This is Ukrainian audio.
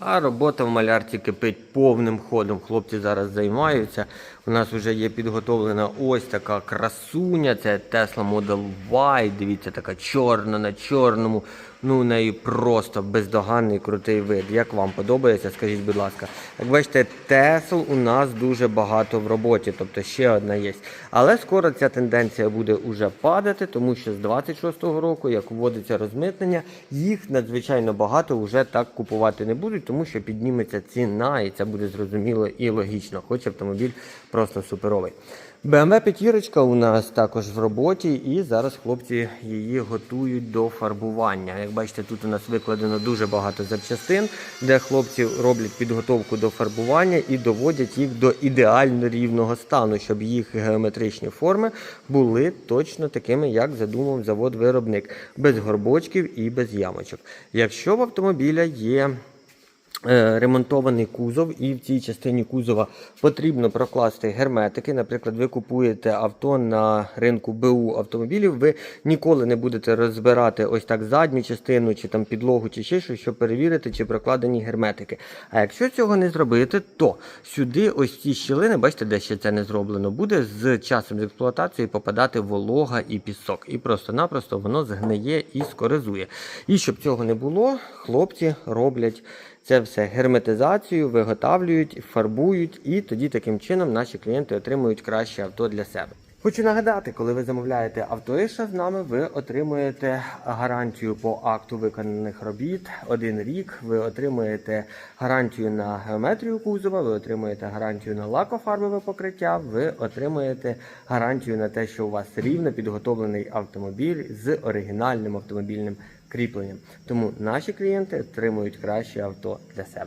А робота в малярці кипить повним ходом. Хлопці зараз займаються. У нас вже є підготовлена ось така красуня. Це Tesla Model Y. Дивіться, така чорна на чорному. Ну, у неї просто бездоганний крутий вид. Як вам подобається, скажіть, будь ласка. Як бачите, Тесл у нас дуже багато в роботі, тобто ще одна є. Але скоро ця тенденція буде уже падати, тому що з 26-го року, як вводиться розмитнення, їх надзвичайно багато вже так купувати не будуть, тому що підніметься ціна, і це буде зрозуміло і логічно, хоч автомобіль просто суперовий. BMW п'ятірочка у нас також в роботі, і зараз хлопці її готують до фарбування. Як бачите, тут у нас викладено дуже багато запчастин, де хлопці роблять підготовку до фарбування і доводять їх до ідеально рівного стану, щоб їх геометричні форми були точно такими, як задумав завод-виробник, без горбочків і без ямочок. Якщо в автомобіля є е, ремонтований кузов, і в цій частині кузова потрібно прокласти герметики. Наприклад, ви купуєте авто на ринку БУ автомобілів, ви ніколи не будете розбирати ось так задню частину, чи там підлогу, чи ще щось, щоб перевірити, чи прокладені герметики. А якщо цього не зробити, то сюди ось ці щілини, бачите, де ще це не зроблено, буде з часом з експлуатації попадати волога і пісок. І просто-напросто воно згниє і скоризує. І щоб цього не було, хлопці роблять це все герметизацію, виготовлюють, фарбують, і тоді таким чином наші клієнти отримують краще авто для себе. Хочу нагадати, коли ви замовляєте автоіша з нами, ви отримуєте гарантію по акту виконаних робіт один рік. Ви отримуєте гарантію на геометрію кузова, ви отримуєте гарантію на лакофарбове покриття, ви отримуєте гарантію на те, що у вас рівно підготовлений автомобіль з оригінальним автомобільним кріпленням. Тому наші клієнти отримують краще авто для себе.